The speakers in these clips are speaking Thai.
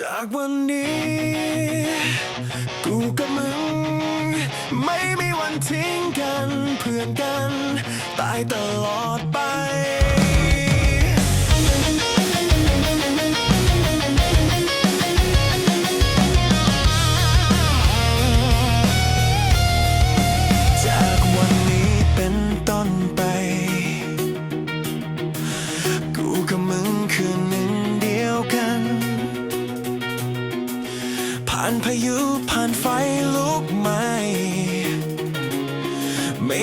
จากวันนี้ กูกับมึง ไม่มีวันทิ้งกัน เพื่อนกัน ตายตลอดไป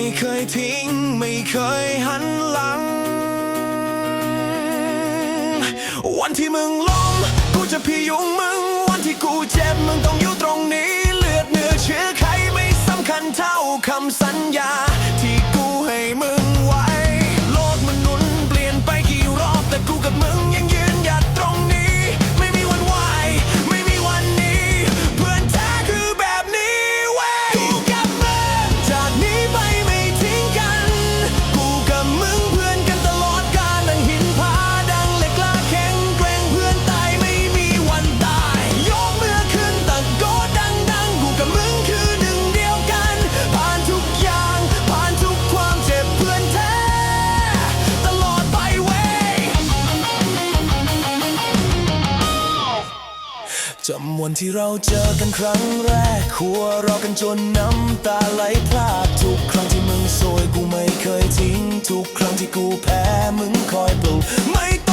ไม่เคยทิ้ง ไม่เคยหันหลัง วันที่มึงล้มกูจะพยุงมึง วันที่กูเจ็บมึงต้องอยู่ตรงนี้ เลือดเนื้อเชื้อไขไม่สำคัญเท่าคำสัญญา ที่เราเจอกันครั้งแรกขัวเรากันจนน้ำตาไหลพลาดทุกครั้งที่มึงโซยกูไม่เคยทิ้ง ทุกครั้งที่กูแพ้มึงคอยปลุกไม่ต้อง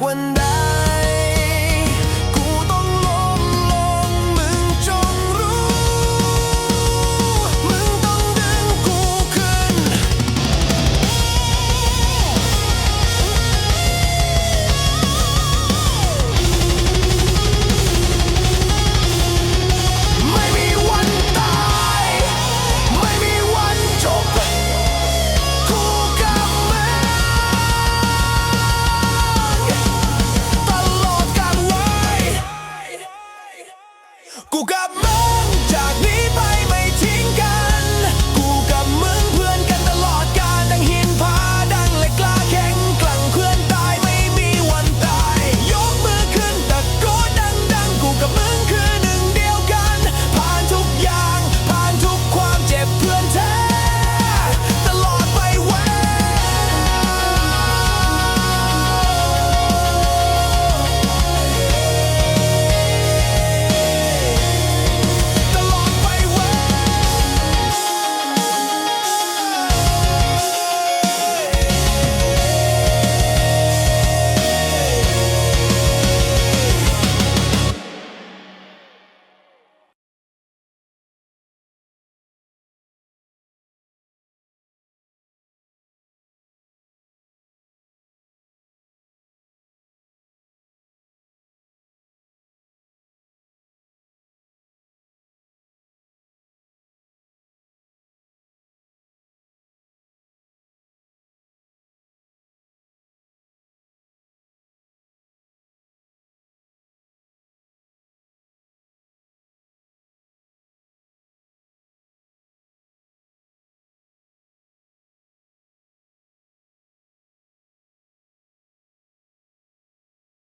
问。